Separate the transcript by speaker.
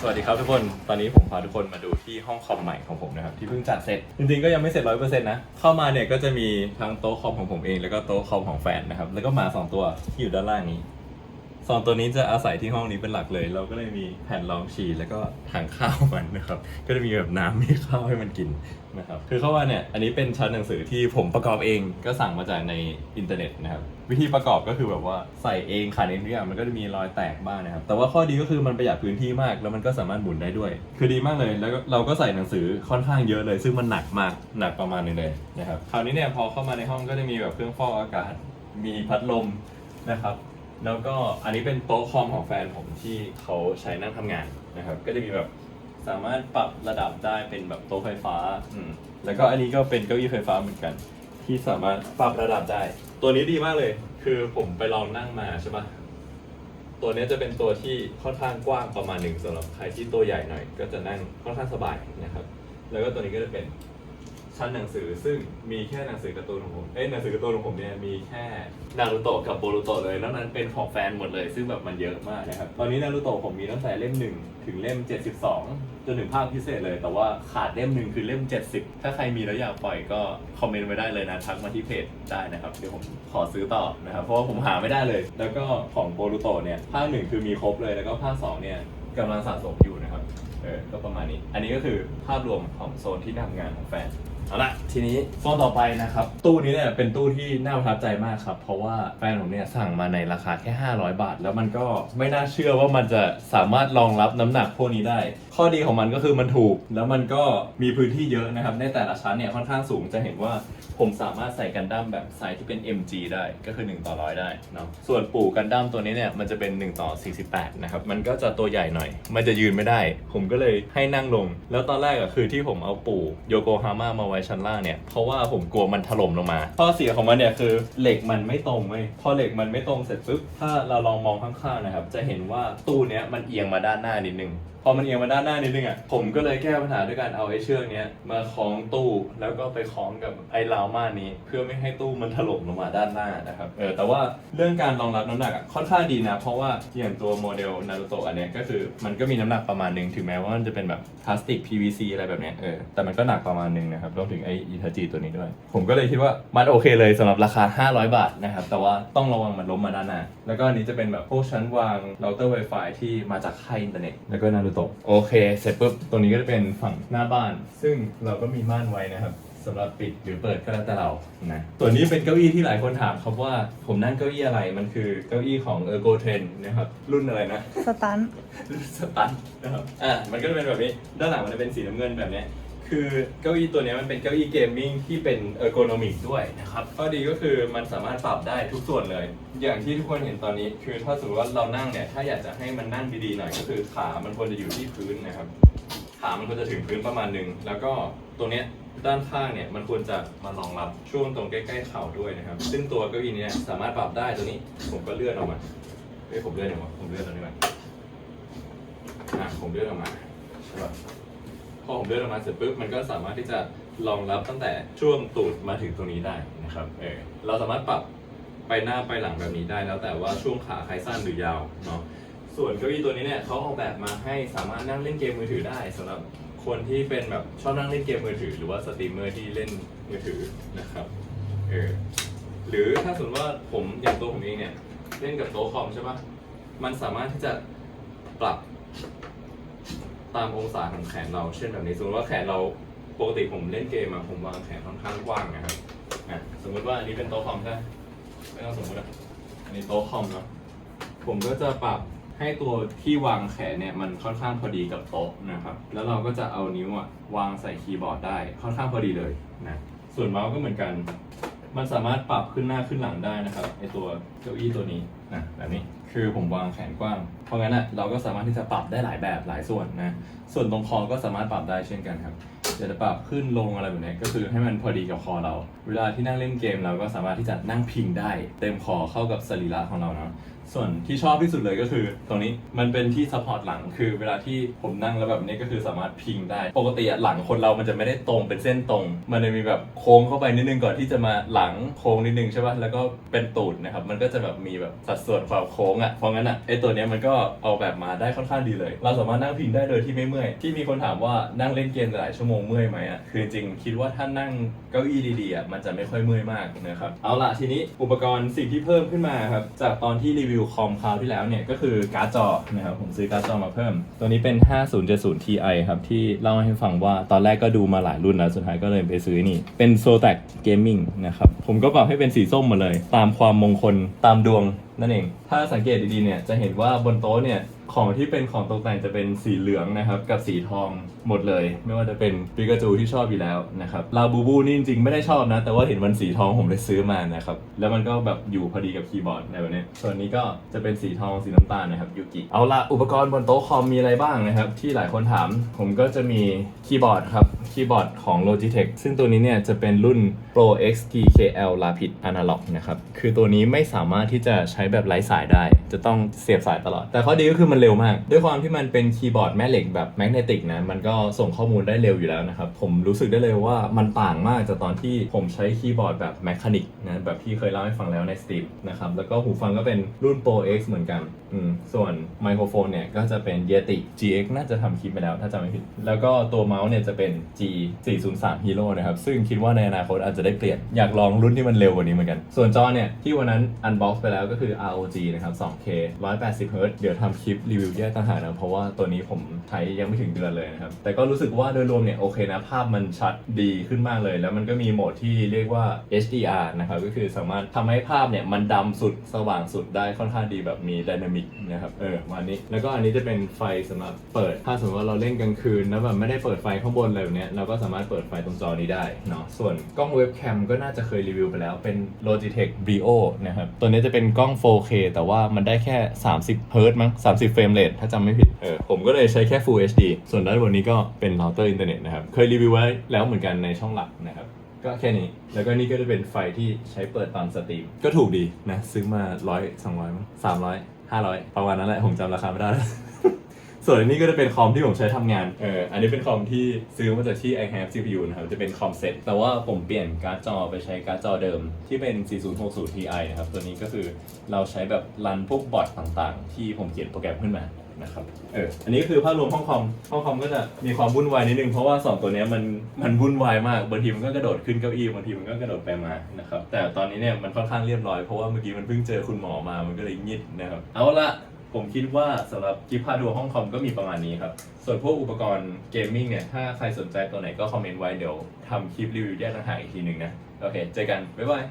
Speaker 1: สวัสดีครับทุกคน ตอนนี้ผมพาทุกคนมาดูที่ห้องคอมใหม่ของผมนะครับ ที่เพิ่งจัดเสร็จ จริงๆก็ยังไม่เสร็จร้อยเปอร์เซ็นต์นะ เข้ามาเนี่ยก็จะมีทั้งโต๊ะคอมของผมเอง แล้วก็โต๊ะคอมของแฟนนะครับ แล้วก็หมาสองตัวที่อยู่ด้านล่างนี้ สองตัวนี้จะอาศัยที่ห้องนี้เป็นหลักเลย เราก็เลยมีแผ่นรองฉี่แล้วก็ถังข้าวมันนะครับ ก็จะมีแบบน้ำมีข้าวให้มันกินนะครับ คือเข้ามาเนี่ย อันนี้เป็นชั้นหนังสือที่ผมประกอบเอง ก็สั่งมาจากในอินเทอร์เน็ตนะครับ วิธีประกอบก็คือแบบว่าใส่เองขันเองทุกอย่างมันก็จะมีรอยแตกบ้างนะครับ แต่ว่าข้อดีก็คือมันประหยัดพื้นที่มาก แล้วมันก็สามารถหมุนได้ด้วย คือดีมากเลย แล้วเราก็ใส่หนังสือค่อนข้างเยอะเลย ซึ่งมันหนักมาก หนักประมาณนึงเลยนะครับ คราวนี้เนี่ยพอเข้ามาในห้องก็จะมีแบบเครื่องฟอกอากาศ มีพัดลมนะครับ แล้วก็อันนี้เป็นโต๊ะคอมของแฟนผมที่เขาใช้นั่งทำงานนะครับ ก็จะมีแบบสามารถปรับระดับได้เป็นแบบโต๊ะไฟฟ้าอืมแล้วก็อันนี้ก็เป็นเก้าอี้ไฟฟ้าเหมือนกัน ที่สามารถปรับระดับได้ ตัวนี้ดีมากเลย คือผมไปลองนั่งมาใช่ปะตัวเนี้ยจะเป็นตัวที่ค่อนข้างกว้างประมาณหนึ่งสำหรับใครที่ตัวใหญ่หน่อย ก็จะนั่งค่อนข้างสบายนะครับ แล้วก็ตัวนี้ก็จะเป็น ชั้นหนังสือซึ่งมีแค่หนังสือการ์ตูนของผม เอ้ยหนังสือการ์ตูนของผมเนี่ยมีแค่นารูโตะกับโบรูโตะเลยนอกนั้นเป็นของแฟนหมดเลย ซึ่งแบบมันเยอะมากนะครับ ตอนนี้นารูโตะผมมีตั้งแต่เล่ม1ถึงเล่ม 72 จนถึงภาคพิเศษเลย แต่ว่าขาดเล่มหนึ่งคือเล่ม 70 ถ้าใครมีแล้วอยากปล่อยก็คอมเมนต์ไว้ได้เลยนะทักมาที่เพจได้นะครับเดี๋ยวผมขอซื้อต่อนะครับเพราะว่าผมหาไม่ได้เลย แล้วก็ของโบรูโตะเนี่ยภาคหนึ่งคือมีครบเลยแล้วก็ภาคสองเนี่ย กำลังสะสมอยู่นะครับ เออ ก็ประมาณนี้ อันนี้ก็คือภาพรวมของโซนที่ทำงานของแฟน เอาละทีนี้โซนต่อไปนะครับ ตู้นี้เนี่ยเป็นตู้ที่น่าประทับใจมากครับ เพราะว่าแฟนผมเนี่ยสั่งมาในราคาแค่ 500 บาท แล้วมันก็ไม่น่าเชื่อว่ามันจะสามารถรองรับน้ำหนักพวกนี้ได้ ข้อดีของมันก็คือมันถูก แล้วมันก็มีพื้นที่เยอะนะครับ ในแต่ละชั้นเนี่ยค่อนข้างสูงจะเห็นว่าผมสามารถใส่กันดั้มแบบไซส์ที่เป็น MG ได้ก็คือ 1 ต่อร้อยได้เนาะส่วนปู่กันดั้มตัวนี้เนี่ยมันจะเป็น 1 ต่อ 48 นะครับ มันก็จะตัวใหญ่หน่อย มันจะยืนไม่ได้ ผมก็เลยให้นั่งลง แล้วตอนแรกอะคือที่ผมเอาปู่โยโกฮาม่ามาไว้ชั้นล่างเนี่ยเพราะว่าผมกลัวมันถล่มลงมา ข้อเสียของมันเนี่ยคือเหล็กมันไม่ตรงเว้ยพอเหล็กมันไม่ตรงเสร็จปุ๊บถ้าเราลองมองข้างๆนะครับจะเห็นว่าตู้เนี้ยมันเอียงมาด้านหน้านิดนึงพอมันเอียงมาด้านหน้านิดนึงอะผมก็เลยแก้ปัญหาด้วยการเอาไอ้เชือกเนี้ยมาคล้องตู้แล้วก็ไปคล้องกับไอ้ราวม่านนี้ เพื่อไม่ให้ตู้มันถล่มลงมาด้านหน้านะครับเออแต่ว่าเรื่องการรองรับน้ำหนักอะค่อนข้างดีนะ เพราะว่าอย่างตัวโมเดลนารูโตะอันเนี้ยก็คือมันก็มีน้ำหนักประมาณหนึ่งถึงแม้ว่ามันจะเป็นแบบพลาสติก PVC อะไรแบบเนี้ยเออแต่มันก็หนักประมาณหนึ่งนะครับรวมถึงไอ้อิทาจิตัวนี้ด้วย ผมก็เลยคิดว่ามันโอเคเลยสำหรับราคา 500 บาทนะครับแต่ว่าต้องระวังมันล้มมาด้านหน้าแล้วก็อันนี้จะเป็นแบบพวกชั้นวางเราเตอร์ Wi-Fi ที่มาจากค่ายอินเทอร์เน็ตแล้วก็นารูโตะโอเคเสร็จปุ๊บตรงนี้ก็จะเป็นฝั่งหน้าบ้าน ซึ่งเราก็มีม่านไว้นะครับสำหรับปิดหรือเปิดก็แล้วแต่เรานะส่วนนี้เป็นเก้าอี้ที่หลายคนถามครับว่าผมนั่งเก้าอี้อะไรมันคือเก้าอี้ของ Ergo Trend นะครับรุ่นอะไรนะ
Speaker 2: สตัน
Speaker 1: สตันนะครับอะมันก็จะเป็นแบบนี้ ด้านหลังมันจะเป็นสีน้ำเงินแบบเนี้ย คือเก้าอี้ตัวเนี้ยมันเป็นเก้าอี้เกมมิ่งที่เป็นเออร์โกนอมิกด้วยนะครับข้อดีก็คือมันสามารถปรับได้ทุกส่วนเลย อย่างที่ทุกคนเห็นตอนนี้ คือถ้าสมมติว่าเรานั่งเนี่ยถ้าอยากจะให้มันนั่งดีๆหน่อยก็คือขามันควรจะอยู่ที่พื้นนะครับขามันควรจะถึงพื้นประมาณหนึ่งแล้วก็ตรงเนี้ยด้านข้างเนี่ยมันควรจะมารองรับช่วงตรงใกล้ๆเข่าด้วยนะครับ ซึ่งตัวเก้าอี้เนี้ยสามารถปรับได้ตัวนี้ผมก็เลื่อนออกมาเฮ้ยผมเลื่อนออกมาผมเลื่อนตรงนี้มาอะผมเลื่อนออกมาใช่ป่ะ พอผมเลื่อนออกมาเสร็จปุ๊บมันก็สามารถที่จะรองรับตั้งแต่ช่วงตูดมาถึงตรงนี้ได้นะครับเออเราสามารถปรับไปหน้าไปหลังแบบนี้ได้แล้วแต่ว่าช่วงขาใครสั้นหรือยาวเนาะส่วนเก้าอี้ตัวนี้เนี่ยเขาออกแบบมาให้สามารถนั่งเล่นเกมมือถือได้สำหรับคนที่เป็นแบบชอบนั่งเล่นเกมมือถือ หรือว่าสตรีมเมอร์ที่เล่นมือถือนะครับเออหรือถ้าสมมติว่าผมอย่างตัวผมเองเนี่ยเล่นกับโต๊ะคอมใช่ปะมันสามารถที่จะปรับ ตามองศาของแขนเรา เช่นแบบนี้ สมมติว่าแขนเราปกติผมเล่นเกมอะผมวางแขนค่อนข้างกว้างนะครับอะสมมติว่าอันนี้เป็นโต๊ะคอมใช่ไหมไม่ต้องสมมติอะอันนี้โต๊ะคอมเนาะผมก็จะปรับให้ตัวที่วางแขนเนี่ยมันค่อนข้างพอดีกับโต๊ะนะครับ แล้วเราก็จะเอานิ้วอะวางใส่คีย์บอร์ดได้ค่อนข้างพอดีเลยนะ ส่วนเมาส์ก็เหมือนกัน มันสามารถปรับขึ้นหน้าขึ้นหลังได้นะครับไอตัวเก้าอี้ตัวนี้นะแบบนี้คือผมวางแขนกว้าง เพราะงั้นอะเราก็สามารถที่จะปรับได้หลายแบบหลายส่วนนะ ส่วนตรงคอก็สามารถปรับได้เช่นกันครับจะปรับขึ้นลงอะไรแบบนี้ก็คือให้มันพอดีกับคอเรา เวลาที่นั่งเล่นเกมเราก็สามารถที่จะนั่งพิงได้ เต็มคอเข้ากับสรีระของเราเนาะ ส่วนที่ชอบที่สุดเลยก็คือ ตรงนี้มันเป็นที่ซัพพอร์ตหลังคือเวลาที่ผมนั่งแล้วแบบนี้ก็คือสามารถพิงได้ ปกติหลังคนเรามันจะไม่ได้ตรงเป็นเส้นตรง มันจะมีแบบโค้งเข้าไปนิดนึงก่อนที่จะมาหลังโค้งนิดนึงใช่ป่ะแล้วก็เป็นตูดนะครับมันก็จะแบบมีแบบสัดส่วนความโค้งอะเพราะงั้นอะไอตัวเนี้ยมันก็เอาแบบมาได้ค่อนข้างดีเลย เราสามารถนั่งพิงได้โดยที่ไม่เมื่อยที่มีคนถามว่านั่งเล่นเกมหลายชั่วโมงเมื่อยไหมอะคือจริงๆคิดว่าถ้านั่งเก้าอี้ดีๆอะมันจะไม่ค่อยเมื่อยมากนะครับเอาล่ะทีนี้อุปกรณ์สิ่งที่เพิ่มขึ้นมาครับจากตอนที่รีวิวคอมคราวที่แล้วเนี่ยก็คือการ์ดจอนะครับผมซื้อการ์ดจอมาเพิ่ม ตัวนี้เป็น 5070 Ti ครับ ที่เล่าให้ฟังว่าตอนแรกก็ดูมาหลายรุ่นแล้ว สุดท้ายก็เลยไปซื้อนี่ เป็น s o t a c Gaming นะครับ ผมก็ปรับให้เป็นสีส้มมาเลย ตามความมงคลตามดวงนั่นเอง ถ้าสังเกตดีๆเนี่ยจะเห็นว่าบนโต๊ะเนี่ย ของที่เป็นของตกแต่งจะเป็นสีเหลืองนะครับ กับสีทองหมดเลย ไม่ว่าจะเป็นปิกาจูที่ชอบอยู่แล้วนะครับลาบูบูนี่จริงๆไม่ได้ชอบนะ แต่ว่าเห็นมันสีทองผมเลยซื้อมานะครับ แล้วมันก็แบบอยู่พอดีกับคีย์บอร์ดในแบบนี้ส่วนนี้ก็จะเป็นสีทองสีน้ำตาลนะครับยูกิเอาละอุปกรณ์บนโต๊ะคอมมีอะไรบ้างนะครับ ที่หลายคนถาม ผมก็จะมีคีย์บอร์ดครับคีย์บอร์ดของ Logitech ซึ่งตัวนี้เนี่ยจะเป็นรุ่น Pro X TKL Rapid Analog นะครับคือตัวนี้ไม่สามารถที่จะใช้แบบไร้สายได้ จะต้องเสียบสายตลอด แต่ข้อดีก็คือมันเร็วมาก ด้วยความที่มันเป็นคีย์บอร์ดแม่เหล็กแบบแมกเนติกนะมันก็ส่งข้อมูลได้เร็วอยู่แล้วนะครับ ผมรู้สึกได้เลยว่ามันต่างมากจากตอนที่ผมใช้คีย์บอร์ดแบบแมคานิกนะแบบที่เคยเล่าให้ฟังแล้วในสติปนะครับแล้วก็หูฟังก็เป็นรุ่น Pro X เหมือนกันอืมส่วนไมโครโฟนเนี่ยก็จะเป็น Yeti GX น่าจะทำคลิปไปแล้ว ถ้าจำไม่ผิด แล้วก็ตัวเมาส์เนี่ยจะเป็น G 403 Hero นะครับ ซึ่งคิดว่าในอนาคตอาจจะได้เปลี่ยน อยากลองรุ่นที่มันเร็วกว่านี้เหมือนกัน ส่วนจอเนี่ย ที่วันนั้น unbox ไปแล้วก็คือ ROG นะครับ 2K 180 Hz เดี๋ยวทำคลิปรีวิวแยกต่างหากนะ เพราะว่าตัวนี้ผมใช้ยังไม่ถึงเดือนเลยนะครับ แต่ก็รู้สึกว่าโดยรวมเนี่ยโอเคนะภาพมันชัดดีขึ้นมากเลย แล้วมันก็มีโหมดที่เรียกว่า HDR นะครับก็คือสามารถทำให้ภาพเนี่ยมันดำสุดสว่างสุดได้ค่อนข้างดีแบบมีไดนามิกนะครับเออวันนี้แล้วก็อันนี้จะเป็นไฟสำหรับเปิด ถ้าสมมติว่าเราเล่นกลางคืนแล้วแบบไม่ได้เปิดไฟข้างบนอะไรแบบเนี้ยเราก็สามารถเปิดไฟตรงจอนี้ได้เนาะส่วนกล้องเว็บแคมก็น่าจะเคยรีวิวไปแล้วเป็น Logitech Brio นะครับตัวนี้จะเป็นกล้อง 4K แต่ว่ามันได้แค่ 30เฮิร์ตมั้ง30เฟรมเรทถ้าจำไม่ผิดเออผมก็เลยใช้แค่ Full HD ส่วนด้านบนนี้ก็เป็นเราเตอร์อินเทอร์เน็ตนะครับเคยรีวิวไว้แล้วเหมือนกันในช่องหลักนะครับก็แค่นี้ แล้วก็นี่ก็จะเป็นไฟที่ใช้เปิดตอนสตรีม ก็ถูกดีนะ ซื้อมาร้อยสองร้อยมั้งสามร้อย ห้าร้อยประมาณนั้นแหละผมจำราคาไม่ได้ ส่วนอันนี้ก็จะเป็นคอมที่ผมใช้ทำงาน เออ อันนี้เป็นคอมที่ซื้อมาจากที่ i have CPU นะครับ จะเป็นคอมเซ็ต แต่ว่าผมเปลี่ยนการ์ดจอไปใช้การ์ดจอเดิมที่เป็น 4060 Ti นะครับ ตัวนี้ก็คือเราใช้แบบรันพวกบอทต่างๆ ที่ผมเขียนโปรแกรมขึ้นมา นะครับ เออ อันนี้ก็คือภาพรวมห้องคอม ห้องคอมก็จะมีความวุ่นวายนิดนึง เพราะว่าสองตัวนี้มันมันวุ่นวายมาก บางทีมันก็กระโดดขึ้นเก้าอี้ บางทีมันก็กระโดดไปมา นะครับ แต่ตอนนี้เนี่ยมันค่อนข้างเรียบร้อย เพราะว่าเมื่อกี้มันเพิ่งเจอคุณหมอมา มันก็เลยงิดนะครับ เอาละผมคิดว่าสำหรับคลิปพาทัวร์ห้องคอมก็มีประมาณนี้ครับ ส่วนพวกอุปกรณ์เกมมิ่งเนี่ย ถ้าใครสนใจตัวไหนก็คอมเมนต์ไว้ เดี๋ยวทำคลิปรีวิวแยกต่างหากอีกทีหนึ่งนะ โอเค เจอกัน บ๊ายบาย